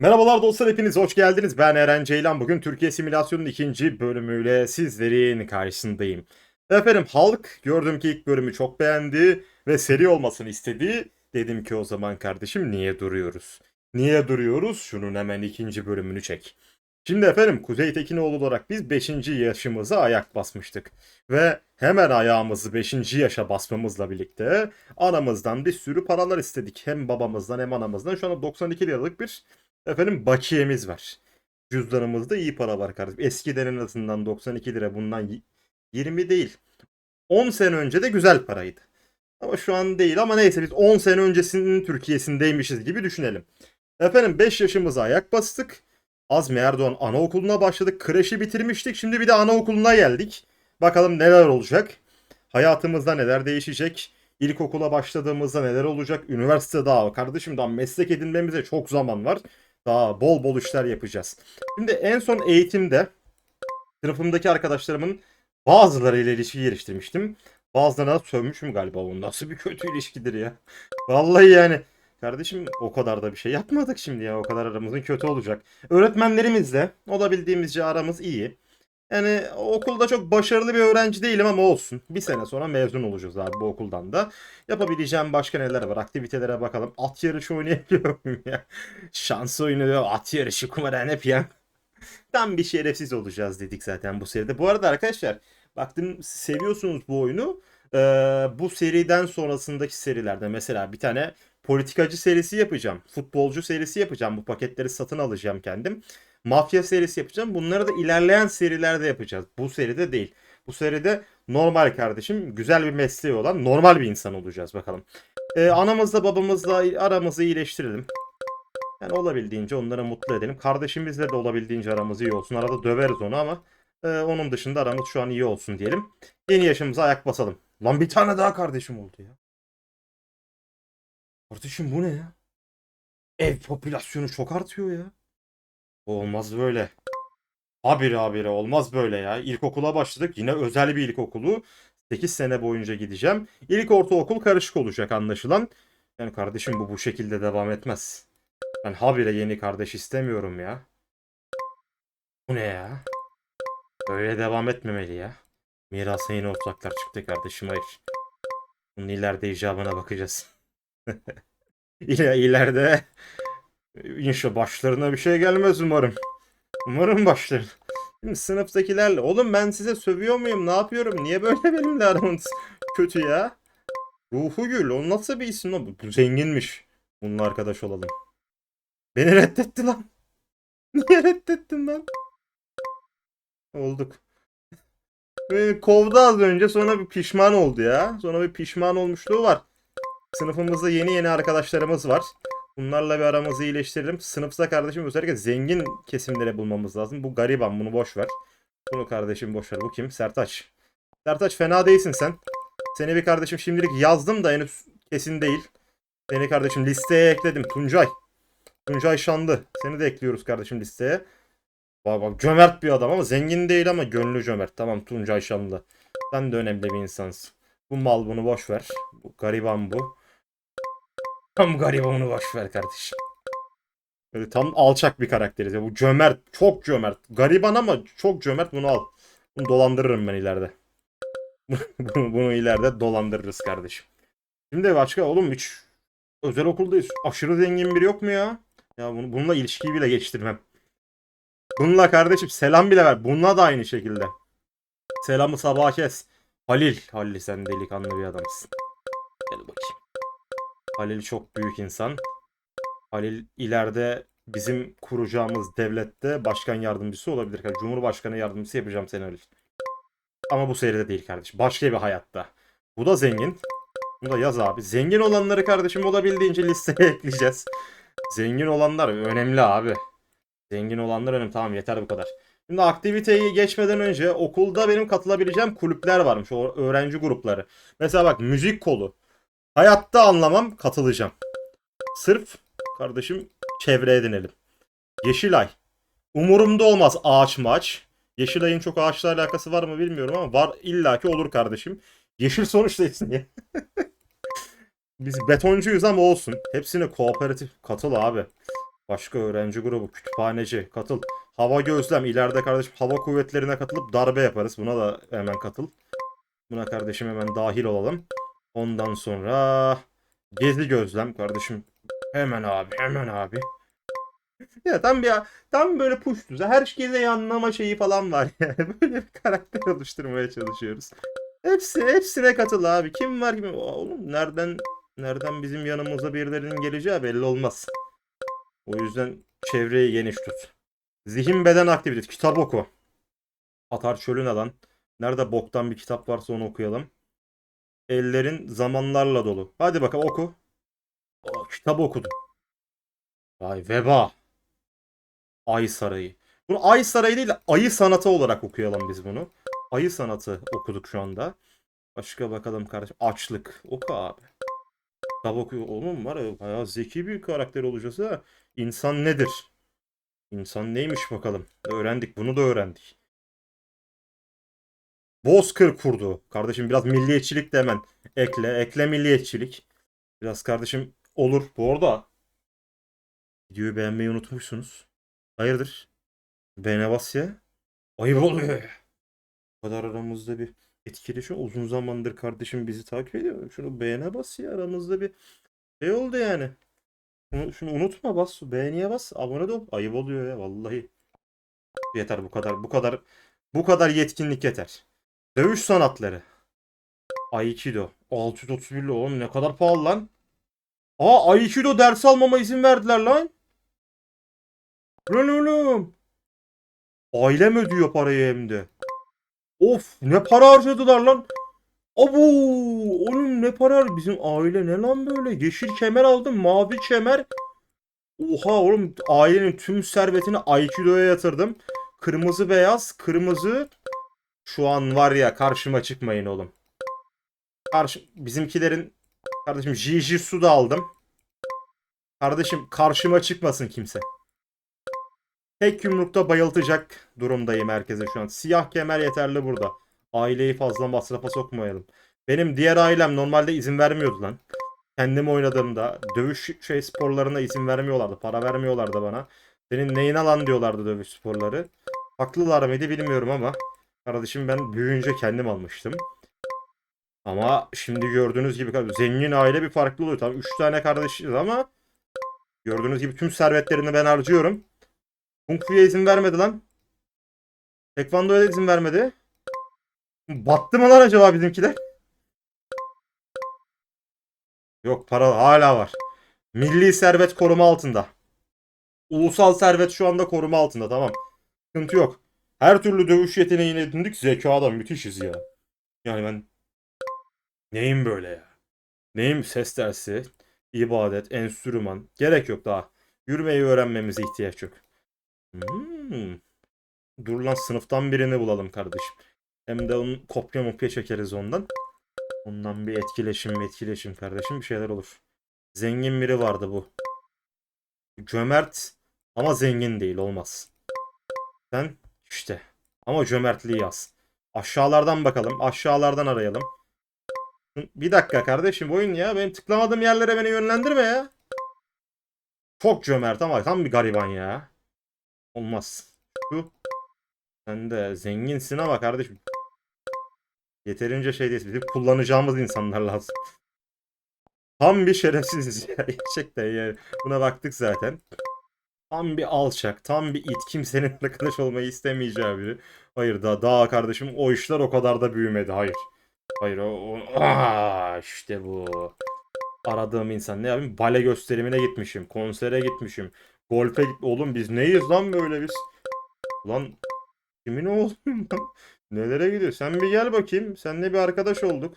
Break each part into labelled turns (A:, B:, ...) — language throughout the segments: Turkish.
A: Merhabalar dostlar hepiniz hoş geldiniz. Ben Eren Ceylan. Bugün Türkiye Simülasyonu'nun ikinci bölümüyle sizlerin karşısındayım. Efendim halk gördüm ki ilk bölümü çok beğendi ve seri olmasını istedi. Dedim ki o zaman kardeşim niye duruyoruz? Niye duruyoruz? Şunun hemen ikinci bölümünü çek. Şimdi efendim Kuzey Tekinoğlu olarak biz 5. yaşımıza ayak basmıştık. Ve hemen ayağımızı 5. yaşa basmamızla birlikte anamızdan bir sürü paralar istedik. Hem babamızdan hem anamızdan. Şu anda 92 liralık bir Efendim bakiyemiz var. Cüzdanımızda iyi para var kardeşim. Eskiden en azından 92 lira bundan y- 20 değil. 10 sene önce de güzel paraydı. Ama şu an değil ama neyse biz 10 sene öncesinin Türkiye'sindeymişiz gibi düşünelim. Efendim 5 yaşımıza ayak bastık. Azmi Erdoğan anaokuluna başladık. Kreşi bitirmiştik. Şimdi bir de anaokuluna geldik. Bakalım neler olacak. Hayatımızda neler değişecek. İlkokula başladığımızda neler olacak. Üniversite daha kardeşim daha meslek edinmemize çok zaman var. Daha bol bol işler yapacağız. Şimdi en son eğitimde sınıfımdaki arkadaşlarımın bazılarıyla ilişki geliştirmiştim. Bazılarına sövmüşüm galiba. Bu nasıl bir kötü ilişkidir ya. Vallahi yani. Kardeşim o kadar da bir şey yapmadık şimdi ya. O kadar aramızın kötü olacak. Öğretmenlerimizle olabildiğimizce aramız iyi. Yani okulda çok başarılı bir öğrenci değilim ama olsun. Bir sene sonra mezun olacağız abi bu okuldan da. Yapabileceğim başka neler var? Aktivitelere bakalım. At yarışı oynayabiliyor ya? Şans oyunu, at yarışı, kumarhane, piyan. Tam bir şerefsiz olacağız dedik zaten bu seride. Bu arada arkadaşlar baktım seviyorsunuz bu oyunu. Ee, bu seriden sonrasındaki serilerde mesela bir tane politikacı serisi yapacağım. Futbolcu serisi yapacağım. Bu paketleri satın alacağım kendim. Mafya serisi yapacağım. Bunları da ilerleyen serilerde yapacağız. Bu seride değil. Bu seride normal kardeşim, güzel bir mesleği olan normal bir insan olacağız bakalım. Ee, anamızla babamızla aramızı iyileştirelim. Yani olabildiğince onları mutlu edelim. Kardeşimizle de olabildiğince aramız iyi olsun. Arada döveriz onu ama e, onun dışında aramız şu an iyi olsun diyelim. Yeni yaşımıza ayak basalım. Lan bir tane daha kardeşim oldu ya. Kardeşim bu ne ya? Ev popülasyonu çok artıyor ya. Olmaz böyle. Habire habire olmaz böyle ya. İlkokula başladık. Yine özel bir ilkokulu. 8 sene boyunca gideceğim. İlk ortaokul karışık olacak anlaşılan. Yani kardeşim bu bu şekilde devam etmez. Ben habire yeni kardeş istemiyorum ya. Bu ne ya? Böyle devam etmemeli ya. Mirasa yeni ortaklar çıktı kardeşim hayır. Bunun ileride icabına bakacağız. İler, ileride inşa başlarına bir şey gelmez umarım. Umarım başlar. Şimdi sınıftakilerle. Oğlum ben size sövüyor muyum? Ne yapıyorum? Niye böyle benimle aramız kötü ya? Ruhu Gül. O nasıl bir isim lan? Bu zenginmiş. Bununla arkadaş olalım. Beni reddetti lan. Niye reddettin lan? Olduk. Beni kovdu az önce sonra bir pişman oldu ya. Sonra bir pişman olmuşluğu var. Sınıfımızda yeni yeni arkadaşlarımız var. Bunlarla bir aramızı iyileştirelim. Sınıfta kardeşim özellikle zengin kesimleri bulmamız lazım. Bu gariban bunu boş ver. Bunu kardeşim boş ver. Bu kim? Sertaç. Sertaç fena değilsin sen. Seni bir kardeşim şimdilik yazdım da henüz kesin değil. Seni kardeşim listeye ekledim. Tuncay. Tuncay Şanlı. Seni de ekliyoruz kardeşim listeye. Bak bak cömert bir adam ama zengin değil ama gönlü cömert. Tamam Tuncay Şanlı. Sen de önemli bir insansın. Bu mal bunu boş ver. Bu gariban bu. Tam garibanını boş ver kardeşim. Böyle tam alçak bir karakteriz. Bu cömert. Çok cömert. Gariban ama çok cömert. Bunu al. Bunu dolandırırım ben ileride. bunu, bunu ileride dolandırırız kardeşim. Şimdi başka oğlum hiç özel okuldayız. Aşırı zengin biri yok mu ya? Ya bunu, bununla ilişkiyi bile geçtirmem. Bununla kardeşim selam bile ver. Bununla da aynı şekilde. Selamı sabaha kes. Halil. Halil sen delikanlı bir adamsın. Gel bakayım. Halil çok büyük insan. Halil ileride bizim kuracağımız devlette başkan yardımcısı olabilir. Cumhurbaşkanı yardımcısı yapacağım seni Halil. Ama bu seride değil kardeşim. Başka bir hayatta. Bu da zengin. Bunu da yaz abi. Zengin olanları kardeşim olabildiğince listeye ekleyeceğiz. Zengin olanlar önemli abi. Zengin olanlar önemli. Tamam yeter bu kadar. Şimdi aktiviteyi geçmeden önce okulda benim katılabileceğim kulüpler varmış. O öğrenci grupları. Mesela bak müzik kolu. Hayatta anlamam katılacağım. Sırf kardeşim çevre edinelim. Yeşilay. Umurumda olmaz ağaç maç. Yeşilay'ın çok ağaçla alakası var mı bilmiyorum ama var illaki olur kardeşim. Yeşil sonuçta isim ya. Biz betoncuyuz ama olsun. Hepsine kooperatif katıl abi. Başka öğrenci grubu, kütüphaneci, katıl. Hava gözlem, ileride kardeşim hava kuvvetlerine katılıp darbe yaparız. Buna da hemen katıl. Buna kardeşim hemen dahil olalım. Ondan sonra gezi gözlem kardeşim. Hemen abi, hemen abi. Ya tam bir tam böyle push düze. Herkese anlama şeyi falan var yani. Böyle bir karakter oluşturmaya çalışıyoruz. Hepsi hepsine katıl abi. Kim var kim? Oğlum nereden nereden bizim yanımıza birilerinin geleceği belli olmaz. O yüzden çevreyi geniş tut. Zihin beden aktivitesi. Kitap oku. Atar çölün alan. Nerede boktan bir kitap varsa onu okuyalım. Ellerin zamanlarla dolu. Hadi bakalım oku. Aa, kitap okudum. Vay veba. Ay Sarayı. Bunu Ay Sarayı değil de Ayı Sanatı olarak okuyalım biz bunu. Ayı Sanatı okuduk şu anda. Başka bakalım kardeşim. Açlık. Oku abi. Kitap okuyor. Oğlum var ya bayağı zeki bir karakter olacağız ha. İnsan nedir? İnsan neymiş bakalım. Öğrendik. Bunu da öğrendik. Bozkır kurdu. Kardeşim biraz milliyetçilik de hemen ekle. Ekle milliyetçilik. Biraz kardeşim olur. Bu arada videoyu beğenmeyi unutmuşsunuz. Hayırdır? Beğene bas ya. Ayıp oluyor. Bu kadar aramızda bir etkileşim. Uzun zamandır kardeşim bizi takip ediyor. Şunu beğene bas ya. Aramızda bir şey oldu yani. Şunu, şunu unutma bas. Beğeniye bas. Abone ol. Ayıp oluyor ya vallahi. Yeter bu kadar. Bu kadar. Bu kadar yetkinlik yeter. Dövüş sanatları. Aikido. 631 lira oğlum ne kadar pahalı lan. Aa Aikido ders almama izin verdiler lan. Lan oğlum. Ailem ödüyor parayı hem de. Of ne para harcadılar lan. Abu oğlum ne para bizim aile ne lan böyle yeşil kemer aldım mavi kemer. Oha oğlum ailenin tüm servetini Aikido'ya yatırdım. Kırmızı beyaz kırmızı şu an var ya karşıma çıkmayın oğlum. Karşı bizimkilerin kardeşim Jiu-Jitsu da aldım. Kardeşim karşıma çıkmasın kimse. Tek yumrukta bayıltacak durumdayım herkese şu an. Siyah kemer yeterli burada. Aileyi fazla masrafa sokmayalım. Benim diğer ailem normalde izin vermiyordu lan. Kendim oynadığımda dövüş şey sporlarına izin vermiyorlardı. Para vermiyorlardı bana. Senin neyine lan diyorlardı dövüş sporları. Haklılar mıydı bilmiyorum ama kardeşim ben büyüyünce kendim almıştım. Ama şimdi gördüğünüz gibi zengin aile bir farklı oluyor. Tabii 3 tane kardeşiz ama gördüğünüz gibi tüm servetlerini ben harcıyorum. Kung Fu'ya izin vermedi lan. Tekvando'ya izin vermedi. Battı mı lan acaba bizimkiler? Yok para hala var. Milli servet koruma altında. Ulusal servet şu anda koruma altında tamam. Sıkıntı yok. Her türlü dövüş yeteneğini edindik. Zekada müthişiz ya. Yani ben neyim böyle ya? Neyim ses dersi, ibadet, enstrüman. Gerek yok daha. Yürümeyi öğrenmemize ihtiyaç yok. Hmm. Dur lan sınıftan birini bulalım kardeşim. Hem de onun kopya mopya çekeriz ondan. Ondan bir etkileşim etkileşim kardeşim bir şeyler olur. Zengin biri vardı bu. Cömert ama zengin değil olmaz. Sen işte ama cömertliği yaz. Aşağılardan bakalım. Aşağılardan arayalım. Bir dakika kardeşim oyun ya. Benim tıklamadığım yerlere beni yönlendirme ya. Çok cömert ama tam bir gariban ya. Olmaz. Şu. Sen de zenginsin ama kardeşim. Yeterince şey değil. Bizim kullanacağımız insanlar lazım. Tam bir şerefsiziz ya. Gerçekten yani. Buna baktık zaten. Tam bir alçak, tam bir it. Kimsenin arkadaş olmayı istemeyeceği biri. Hayır daha, daha kardeşim o işler o kadar da büyümedi. Hayır. Hayır o, o Aa, işte bu. Aradığım insan ne yapayım? Bale gösterimine gitmişim. Konsere gitmişim. Golfe git. Oğlum biz neyiz lan böyle biz? Ulan kimin oğlum lan? Nelere gidiyor? Sen bir gel bakayım. Seninle bir arkadaş olduk.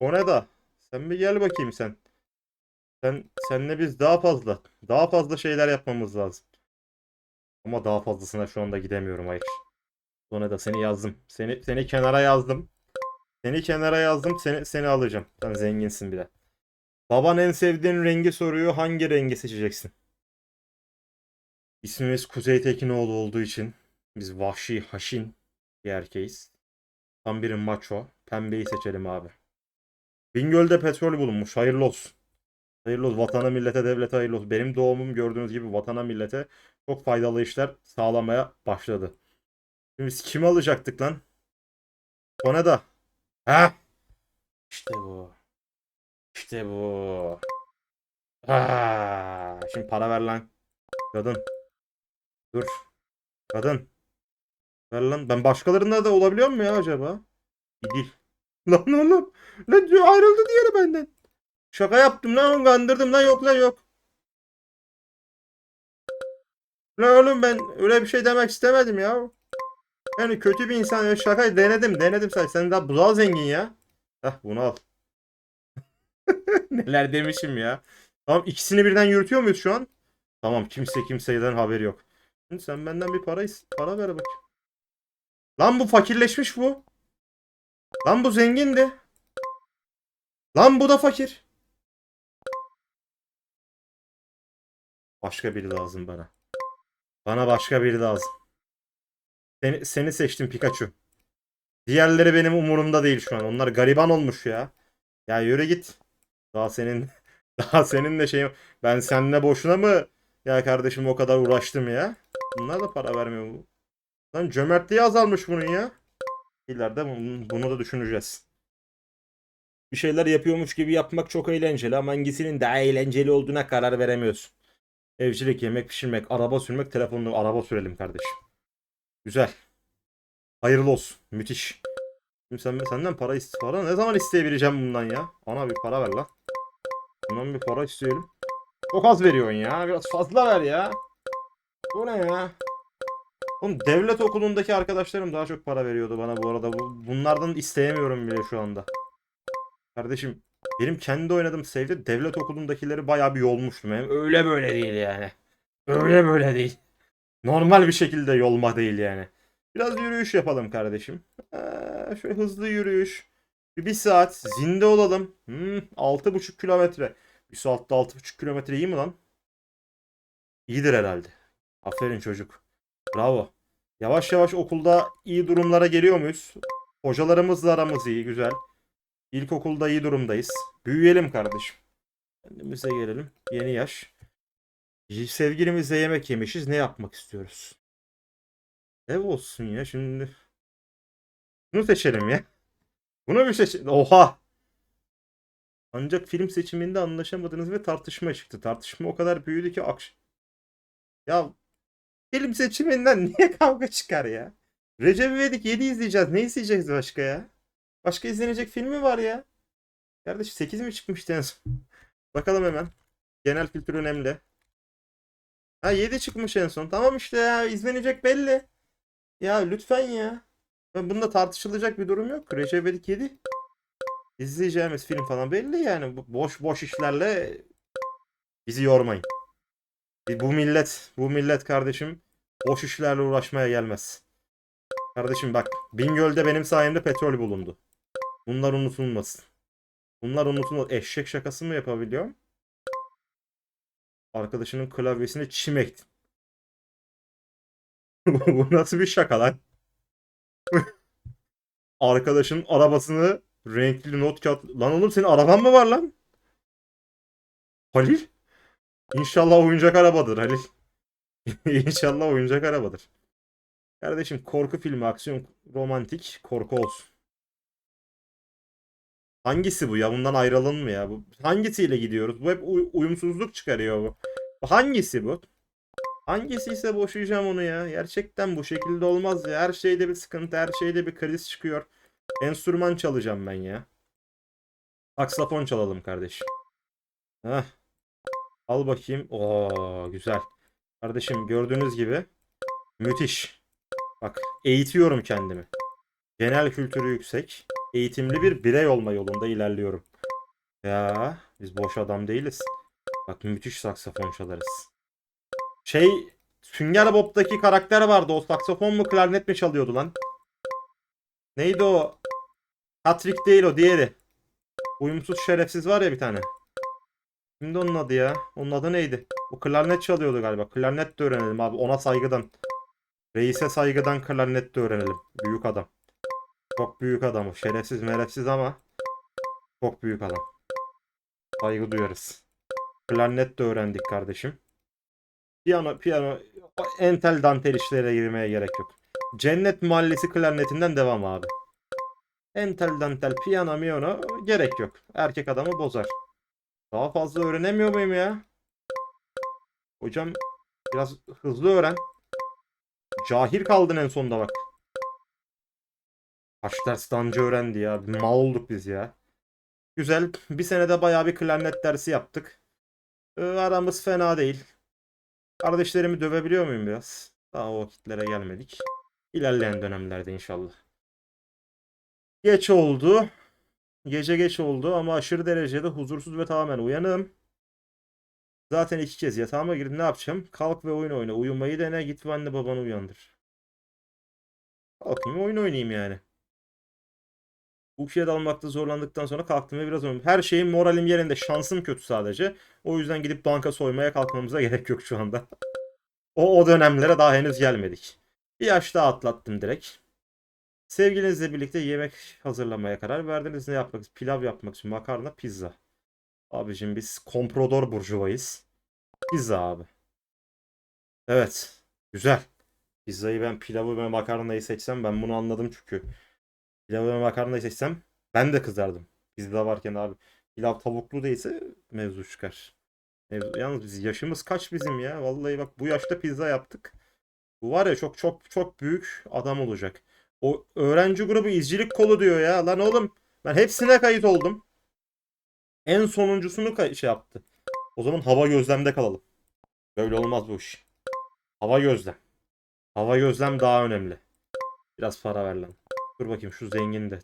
A: O ne da? Sen bir gel bakayım sen. Sen senle biz daha fazla daha fazla şeyler yapmamız lazım. Ama daha fazlasına şu anda gidemiyorum hayır. Sonra da seni yazdım. Seni seni kenara yazdım. Seni kenara yazdım. Seni seni alacağım. Sen zenginsin bir de. Baban en sevdiğin rengi soruyor. Hangi rengi seçeceksin? İsmimiz Kuzey Tekinoğlu olduğu için biz vahşi haşin bir erkeğiz. Tam bir maço. Pembeyi seçelim abi. Bingöl'de petrol bulunmuş. Hayırlı olsun. Hayırlı olsun. Vatana, millete, devlete hayırlı olsun. Benim doğumum gördüğünüz gibi vatana, millete çok faydalı işler sağlamaya başladı. Şimdi biz kimi alacaktık lan? Sonra da. Ha? İşte bu. İşte bu. Ha. Şimdi para ver lan. Kadın. Dur. Kadın. Ver lan. Ben başkalarında da olabiliyor mu ya acaba? İdil. Lan oğlum. Lan ayrıldı diğeri benden. Şaka yaptım lan kandırdım lan yok lan yok. Lan oğlum ben öyle bir şey demek istemedim ya. Yani kötü bir insan ya şaka denedim denedim sen sen daha buzağı zengin ya. Heh bunu al. Neler demişim ya. Tamam ikisini birden yürütüyor muyuz şu an? Tamam kimse kimseden haberi yok. Şimdi sen benden bir para para ver bakayım. Lan bu fakirleşmiş bu. Lan bu zengindi. Lan bu da fakir. Başka biri lazım bana. Bana başka biri lazım. Seni, seni seçtim Pikachu. Diğerleri benim umurumda değil şu an. Onlar gariban olmuş ya. Ya yürü git. Daha senin daha senin de şeyim. Ben seninle boşuna mı ya kardeşim o kadar uğraştım ya. Bunlar da para vermiyor bu. Lan cömertliği azalmış bunun ya. İleride bunu da düşüneceğiz. Bir şeyler yapıyormuş gibi yapmak çok eğlenceli ama hangisinin daha eğlenceli olduğuna karar veremiyorsun. Evcilik, yemek pişirmek, araba sürmek, telefonla araba sürelim kardeşim. Güzel. Hayırlı olsun. Müthiş. Şimdi sen, senden para iste ne zaman isteyebileceğim bundan ya? Ana bir para ver lan. Bundan bir para isteyelim. Çok az veriyorsun ya. Biraz fazla ver ya. Bu ne ya? Oğlum devlet okulundaki arkadaşlarım daha çok para veriyordu bana bu arada. Bu, bunlardan isteyemiyorum bile şu anda. Kardeşim benim kendi oynadığım save'de devlet okulundakileri bayağı bir yolmuştum. Hem öyle böyle değil yani. Öyle böyle değil. Normal bir şekilde yolma değil yani. Biraz yürüyüş yapalım kardeşim. Ee, şöyle hızlı yürüyüş. Bir, bir saat zinde olalım. Hmm, 6,5 kilometre. Bir saatte 6,5 kilometre iyi mi lan? İyidir herhalde. Aferin çocuk. Bravo. Yavaş yavaş okulda iyi durumlara geliyor muyuz? Hocalarımızla aramız iyi, güzel. İlkokulda iyi durumdayız. Büyüyelim kardeşim. Kendimize gelelim. Yeni yaş. Sevgilimizle yemek yemişiz. Ne yapmak istiyoruz? Ev olsun ya şimdi. Bunu seçelim ya. Bunu bir seçelim. Oha! Ancak film seçiminde anlaşamadınız ve tartışma çıktı. Tartışma o kadar büyüdü ki akş... Ya film seçiminden niye kavga çıkar ya? Recep İvedik 7 izleyeceğiz. Ne izleyeceğiz başka ya? Başka izlenecek film mi var ya? Kardeş 8 mi çıkmıştı en son? Bakalım hemen. Genel kültür önemli. Ha 7 çıkmış en son. Tamam işte ya izlenecek belli. Ya lütfen ya. Bunda tartışılacak bir durum yok. Recep İvedik 7. İzleyeceğimiz film falan belli yani. Boş boş işlerle bizi yormayın. Bu millet, bu millet kardeşim boş işlerle uğraşmaya gelmez. Kardeşim bak Bingöl'de benim sayemde petrol bulundu. Bunlar unutulmasın. Bunlar unutulmaz. Eşek şakası mı yapabiliyor? Arkadaşının klavyesine çim ektin. Bu nasıl bir şaka lan? Arkadaşın arabasını renkli not kağıt... Lan oğlum senin araban mı var lan? Halil? İnşallah oyuncak arabadır Halil. İnşallah oyuncak arabadır. Kardeşim korku filmi, aksiyon, romantik, korku olsun. Hangisi bu ya? Bundan ayrılın mı ya? Bu hangisiyle gidiyoruz? Bu hep uy- uyumsuzluk çıkarıyor bu. Bu Hangisi bu? Hangisi ise boşayacağım onu ya. Gerçekten bu şekilde olmaz ya. Her şeyde bir sıkıntı, her şeyde bir kriz çıkıyor. Enstrüman çalacağım ben ya. Saksafon çalalım kardeşim. Heh. Al bakayım. Oo güzel. Kardeşim gördüğünüz gibi müthiş. Bak eğitiyorum kendimi. Genel kültürü yüksek. Eğitimli bir birey olma yolunda ilerliyorum. Ya biz boş adam değiliz. Bak müthiş saksafon çalarız. Şey Sünger Bob'taki karakter vardı. O saksafon mu klarnet mi çalıyordu lan? Neydi o? Patrick değil o diğeri. Uyumsuz şerefsiz var ya bir tane. Şimdi onun adı ya. Onun adı neydi? O klarnet çalıyordu galiba. Klarnet de öğrenelim abi. Ona saygıdan. Reise saygıdan klarnet de öğrenelim. Büyük adam. Çok büyük adam o. Şerefsiz merefsiz ama çok büyük adam. Saygı duyarız. Klarnet de öğrendik kardeşim. Piyano, piyano, entel dantel işlere girmeye gerek yok. Cennet Mahallesi klarnetinden devam abi. Entel dantel, piyano, miyano gerek yok. Erkek adamı bozar. Daha fazla öğrenemiyor muyum ya? Hocam biraz hızlı öğren. Cahil kaldın en sonunda bak. Kaç ders daha önce öğrendi ya. Mal olduk biz ya. Güzel. Bir senede bayağı bir klarnet dersi yaptık. Ee, aramız fena değil. Kardeşlerimi dövebiliyor muyum biraz? Daha o vakitlere gelmedik. İlerleyen dönemlerde inşallah. Geç oldu. Gece geç oldu ama aşırı derecede huzursuz ve tamamen uyanım. Zaten iki kez yatağıma girdim. Ne yapacağım? Kalk ve oyun oyna. Uyumayı dene. Git ve anne babanı uyandır. Kalkayım oyun oynayayım yani. Uykuya dalmakta zorlandıktan sonra kalktım ve biraz oynadım. Her şeyin moralim yerinde. Şansım kötü sadece. O yüzden gidip banka soymaya kalkmamıza gerek yok şu anda. O, o dönemlere daha henüz gelmedik. Bir yaş daha atlattım direkt. Sevgilinizle birlikte yemek hazırlamaya karar verdiniz. Ne yapmak Pilav yapmak için makarna, pizza. Abicim biz komprador burjuvayız. Pizza abi. Evet. Güzel. Pizzayı ben pilavı ve makarnayı seçsem ben bunu anladım çünkü. Pilavı ve makarnayı seçsem ben de kızardım. Pizza varken abi. Pilav tavuklu değilse mevzu çıkar. Mevzu, yalnız biz yaşımız kaç bizim ya? Vallahi bak bu yaşta pizza yaptık. Bu var ya çok çok çok büyük adam olacak. O öğrenci grubu izcilik kolu diyor ya. Lan oğlum ben hepsine kayıt oldum. En sonuncusunu şey yaptı. O zaman hava gözlemde kalalım. Böyle olmaz bu iş. Hava gözlem. Hava gözlem daha önemli. Biraz para ver lan. Dur bakayım şu zengin de.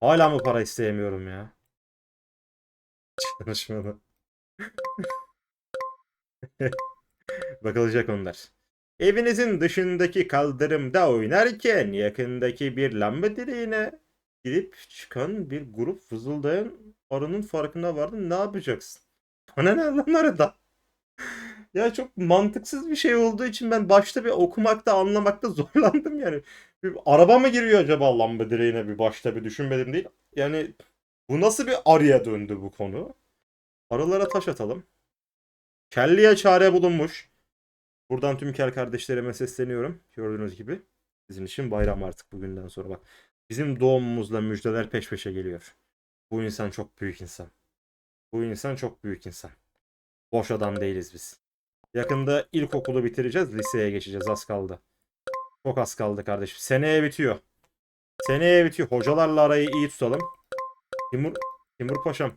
A: Hala mı para isteyemiyorum ya? Çalışmadı. Bakılacak onlar. Evinizin dışındaki kaldırımda oynarken yakındaki bir lamba direğine girip çıkan bir grup fızıldayan arının farkına vardın. Ne yapacaksın? Bana ne lan arada? Ya çok mantıksız bir şey olduğu için ben başta bir okumakta anlamakta zorlandım yani. Bir araba mı giriyor acaba lamba direğine bir başta bir düşünmedim değil. Yani bu nasıl bir arıya döndü bu konu? Arılara taş atalım. Kelliye çare bulunmuş. Buradan tüm kel kardeşlerime sesleniyorum. Gördüğünüz gibi. Sizin için bayram artık bugünden sonra bak. Bizim doğumumuzla müjdeler peş peşe geliyor. Bu insan çok büyük insan. Bu insan çok büyük insan. Boş adam değiliz biz. Yakında ilkokulu bitireceğiz. Liseye geçeceğiz. Az kaldı. Çok az kaldı kardeşim. Seneye bitiyor. Seneye bitiyor. Hocalarla arayı iyi tutalım. Timur, Timur Paşam.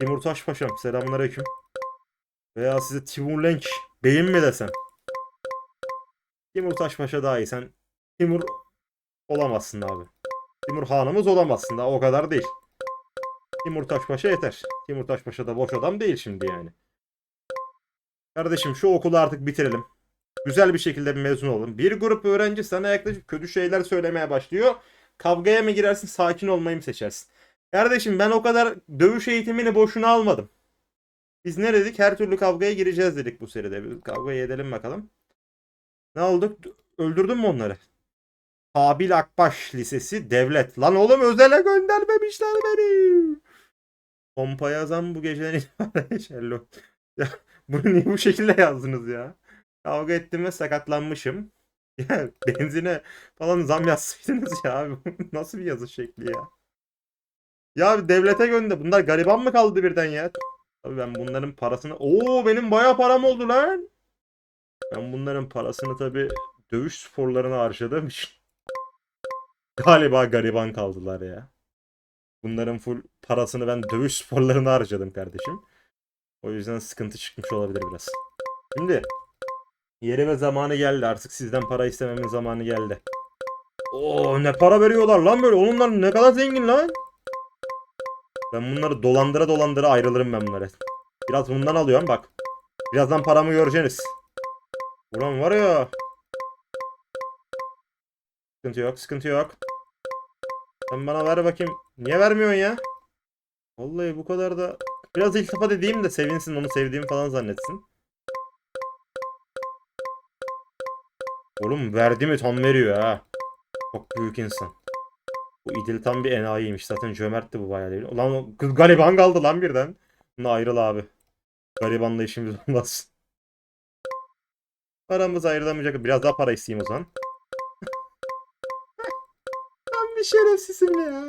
A: Timur Taş Paşam. Selamünaleyküm. Veya size Timur Lenk Beyim mi desem? Timur Taşpaşa daha iyi. Sen Timur olamazsın abi. Timur Hanımız olamazsın daha o kadar değil. Timur Taşpaşa yeter. Timur Taşpaşa da boş adam değil şimdi yani. Kardeşim şu okulu artık bitirelim. Güzel bir şekilde mezun olalım. Bir grup öğrenci sana yaklaşık kötü şeyler söylemeye başlıyor. Kavgaya mı girersin, sakin olmayı mı seçersin? Kardeşim ben o kadar dövüş eğitimini boşuna almadım. Biz ne dedik? Her türlü kavgaya gireceğiz dedik bu seride. Bir kavgaya edelim bakalım. Ne oldu? Öldürdün mü onları? Kabil Akbaş Lisesi Devlet. Lan oğlum özele göndermemişler beni. Pompa yazan bu gecenin itibaren bunu niye bu şekilde yazdınız ya? Kavga ettim ve sakatlanmışım. Ya benzine falan zam yazsaydınız ya abi. Nasıl bir yazı şekli ya? Ya devlete gönder. Bunlar gariban mı kaldı birden ya? Abi ben bunların parasını... Oo benim bayağı param oldu lan. Ben bunların parasını tabi dövüş sporlarına harcadığım için. Galiba gariban kaldılar ya. Bunların full parasını ben dövüş sporlarına harcadım kardeşim. O yüzden sıkıntı çıkmış olabilir biraz. Şimdi yeri ve zamanı geldi. Artık sizden para istememin zamanı geldi. Oo ne para veriyorlar lan böyle. Onunlar ne kadar zengin lan. Ben bunları dolandıra dolandıra ayrılırım ben bunlara. Biraz bundan alıyorum bak. Birazdan paramı göreceksiniz. Ulan var ya. Sıkıntı yok, sıkıntı yok. Sen bana ver bakayım. Niye vermiyorsun ya? Vallahi bu kadar da... Biraz iltifat edeyim de sevinsin onu sevdiğimi falan zannetsin. Oğlum verdi mi tam veriyor ha. Çok büyük insan. Bu İdil tam bir enayiymiş. Zaten cömertti bu bayağı değil. Ulan kız gariban kaldı lan birden. Buna ayrıl abi. Garibanla işimiz olmaz. Paramız ayrılamayacak. Biraz daha para isteyeyim o zaman. ben bir şerefsizim ya.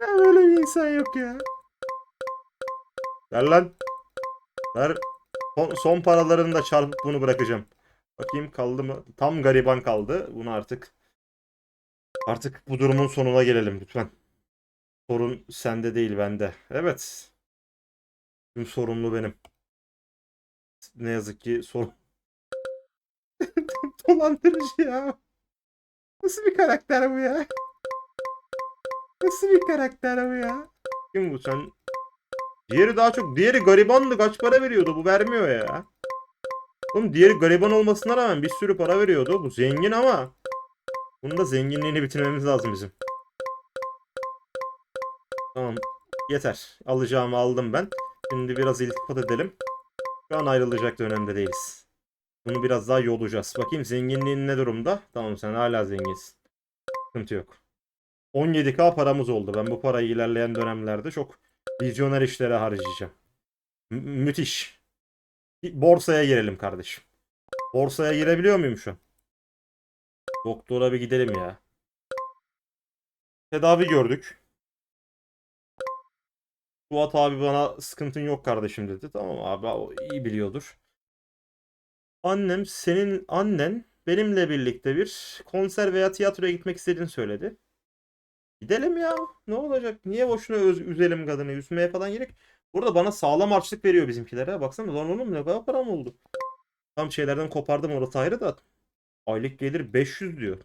A: Ya böyle bir insan yok ya. Ver lan. Ver. Son, son paralarını da çarpıp bunu bırakacağım. Bakayım kaldı mı? Tam gariban kaldı. Bunu artık artık bu durumun sonuna gelelim lütfen. Sorun sende değil bende. Evet. Tüm sorumlu benim. Ne yazık ki sorun. Dolandırıcı ya. Nasıl bir karakter bu ya? Nasıl bir karakter bu ya? Kim bu sen? Diğeri daha çok. Diğeri garibandı. Kaç para veriyordu? Bu vermiyor ya. Oğlum diğeri gariban olmasına rağmen bir sürü para veriyordu. Bu zengin ama. Bunun da zenginliğini bitirmemiz lazım bizim. Tamam. Yeter. Alacağımı aldım ben. Şimdi biraz iltifat edelim. Şu an ayrılacak dönemde değiliz. Bunu biraz daha yolacağız. Bakayım zenginliğin ne durumda? Tamam sen hala zenginsin. Sıkıntı yok. 17k paramız oldu. Ben bu parayı ilerleyen dönemlerde çok vizyoner işlere harcayacağım. Mü- müthiş. Borsaya girelim kardeşim. Borsaya girebiliyor muyum şu an? Doktora bir gidelim ya. Tedavi gördük. Fuat abi bana sıkıntın yok kardeşim dedi. Tamam abi o iyi biliyordur. Annem senin annen benimle birlikte bir konser veya tiyatroya gitmek istediğini söyledi. Gidelim ya. Ne olacak? Niye boşuna öz- üzelim kadını? Üzmeye falan gerek. Burada bana sağlam harçlık veriyor bizimkilere. Baksana lan oğlum ne kadar param oldu. Tam şeylerden kopardım orası ayrı da. Aylık gelir 500 diyor.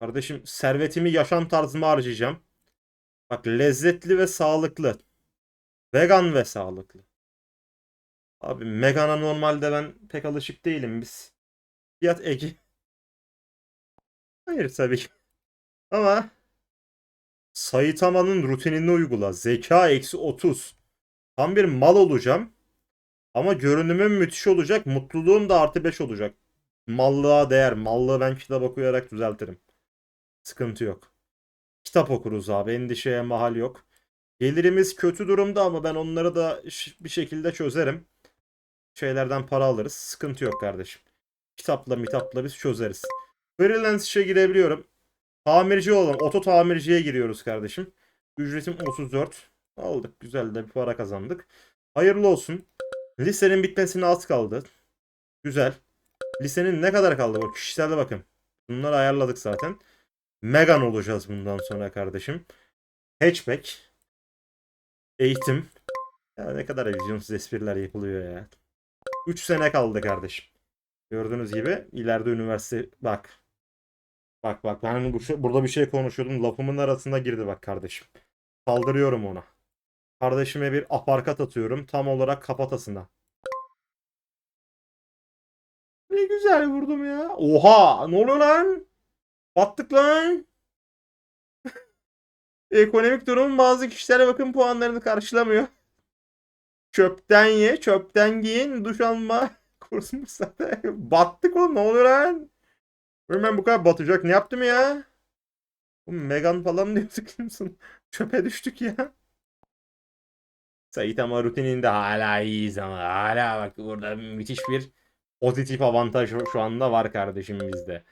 A: Kardeşim servetimi yaşam tarzıma harcayacağım. Bak lezzetli ve sağlıklı. Vegan ve sağlıklı. Abi Megan'a normalde ben pek alışık değilim biz. Fiyat eki. Hayır tabii ki. Ama Saitama'nın rutinini uygula. Zeka eksi 30. Tam bir mal olacağım. Ama görünümüm müthiş olacak. Mutluluğum da artı 5 olacak. Mallığa değer. Mallığı ben kitap okuyarak düzeltirim. Sıkıntı yok. Kitap okuruz abi. Endişeye mahal yok. Gelirimiz kötü durumda ama ben onları da bir şekilde çözerim. Şeylerden para alırız. Sıkıntı yok kardeşim. Kitapla mitapla biz çözeriz. Freelance işe girebiliyorum. Tamirci olan oto tamirciye giriyoruz kardeşim. Ücretim 34. Aldık. Güzel de bir para kazandık. Hayırlı olsun. Lisenin bitmesine az kaldı. Güzel. Lisenin ne kadar kaldı? Bu kişisel bakın. Bunları ayarladık zaten. Megan olacağız bundan sonra kardeşim. Hatchback. Eğitim. Ya ne kadar vizyonsuz espriler yapılıyor ya. 3 sene kaldı kardeşim. Gördüğünüz gibi ileride üniversite bak. Bak bak ben bu şey- burada bir şey konuşuyordum. Lafımın arasında girdi bak kardeşim. Saldırıyorum ona. Kardeşime bir aparkat atıyorum. Tam olarak kafatasına. Ne güzel vurdum ya. Oha! Ne oluyor lan? Battık lan. Ekonomik durum bazı kişilere bakım puanlarını karşılamıyor. Çöpten ye, çöpten giyin, duş alma. Kursumuz zaten. Battık oğlum ne oluyor lan? Ben bu kadar batacak ne yaptım ya? Oğlum Megan falan diyorduk musun? Çöpe düştük ya. Saitama rutininde hala iyiyiz ama hala bak burada müthiş bir pozitif avantaj şu- anda var kardeşim bizde.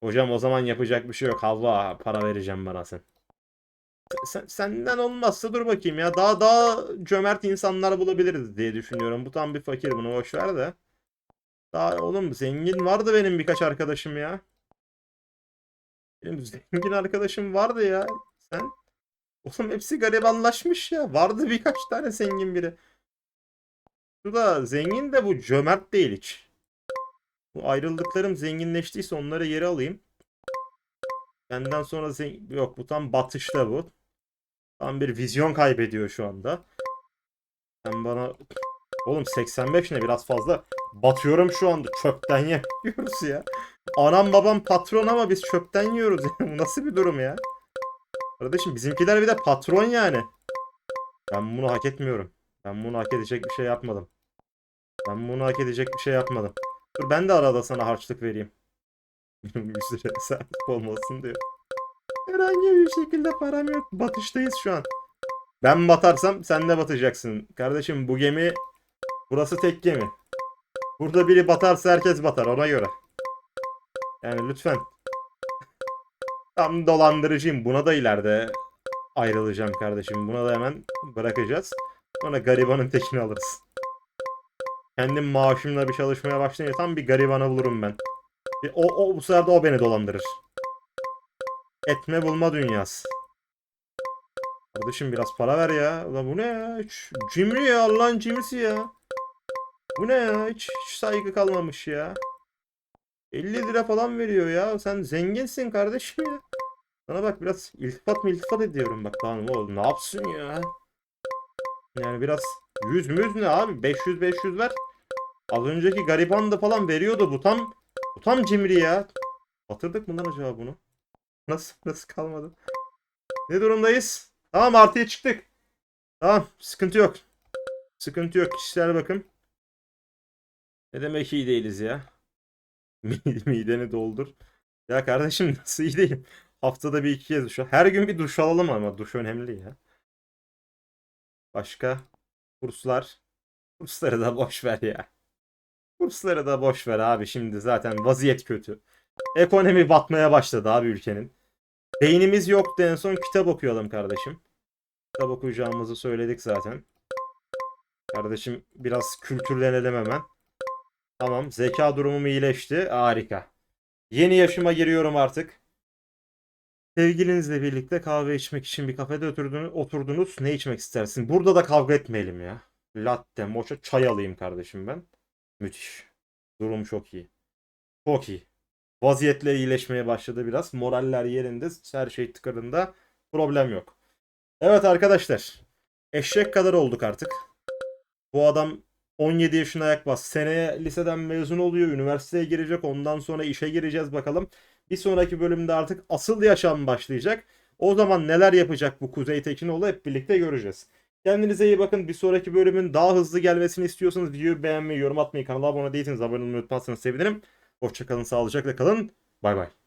A: Hocam o zaman yapacak bir şey yok. Havva para vereceğim bana sen. Sen, senden olmazsa dur bakayım ya. Daha daha cömert insanlar bulabiliriz diye düşünüyorum. Bu tam bir fakir bunu boş ver de. Daha oğlum zengin vardı benim birkaç arkadaşım ya. Benim zengin arkadaşım vardı ya. Sen Oğlum hepsi garibanlaşmış ya. Vardı birkaç tane zengin biri. Şu da zengin de bu cömert değil hiç. Bu ayrıldıklarım zenginleştiyse onları geri alayım. Benden sonra zengin... Yok bu tam batışta bu. Tam bir vizyon kaybediyor şu anda. Sen bana... Oğlum 85 ne biraz fazla. Batıyorum şu anda. Çöpten yiyoruz ya. Anam babam patron ama biz çöpten yiyoruz. Bu nasıl bir durum ya? Kardeşim bizimkiler bir de patron yani. Ben bunu hak etmiyorum. Ben bunu hak edecek bir şey yapmadım. Ben bunu hak edecek bir şey yapmadım. Dur ben de arada sana harçlık vereyim. bir süre sahip olmasın diyor. Herhangi bir şekilde param yok. Batıştayız şu an. Ben batarsam sen de batacaksın. Kardeşim bu gemi burası tek gemi. Burada biri batarsa herkes batar ona göre. Yani lütfen. Tam dolandırıcıyım. Buna da ileride ayrılacağım kardeşim. Buna da hemen bırakacağız. Sonra garibanın tekini alırız. Kendim maaşımla bir çalışmaya başlayınca tam bir garibanı bulurum ben. E, O, o bu sefer de o beni dolandırır. Etme bulma dünyası. Kardeşim biraz para ver ya. Ulan bu ne ya? Cimri ya Allah'ın cimrisi ya. Bu ne ya? Hiç, hiç saygı kalmamış ya. 50 lira falan veriyor ya. Sen zenginsin kardeşim ya. Sana bak biraz iltifat mı iltifat ediyorum bak hanım oğlum ne yapsın ya. Yani biraz yüz müz ne abi 500 500 ver. Az önceki gariban da falan veriyordu bu tam bu tam cimri ya. Batırdık mı lan acaba bunu? Nasıl nasıl kalmadı? Ne durumdayız? Tamam artıya çıktık. Tamam sıkıntı yok. Sıkıntı yok kişisel bakım. Ne demek iyi değiliz ya. Mide- Mideni doldur. Ya kardeşim nasıl iyi değilim? Haftada bir iki kez duş al. Her gün bir duş alalım ama duş önemli ya. Başka kurslar. Kursları da boş ver ya. Kursları da boş ver abi şimdi zaten vaziyet kötü. Ekonomi batmaya başladı abi ülkenin. Beynimiz yoktu en son kitap okuyalım kardeşim. Kitap okuyacağımızı söyledik zaten. Kardeşim biraz kültürlenelim hemen. Tamam zeka durumum iyileşti. Harika. Yeni yaşıma giriyorum artık. Sevgilinizle birlikte kahve içmek için bir kafede oturdunuz, oturdunuz. Ne içmek istersin? Burada da kavga etmeyelim ya. Latte, mocha, çay alayım kardeşim ben. Müthiş. Durum çok iyi. Çok iyi. Vaziyetler iyileşmeye başladı biraz. Moraller yerinde. Her şey tıkırında. Problem yok. Evet arkadaşlar. Eşek kadar olduk artık. Bu adam 17 yaşına ayak bas. Seneye liseden mezun oluyor. Üniversiteye girecek. Ondan sonra işe gireceğiz bakalım. Bir sonraki bölümde artık asıl yaşam başlayacak. O zaman neler yapacak bu Kuzey Tekinoğlu hep birlikte göreceğiz. Kendinize iyi bakın. Bir sonraki bölümün daha hızlı gelmesini istiyorsanız videoyu beğenmeyi, yorum atmayı, kanala abone değilseniz abone olmayı unutmazsanız sevinirim. Hoşçakalın, sağlıcakla kalın. Bay bay.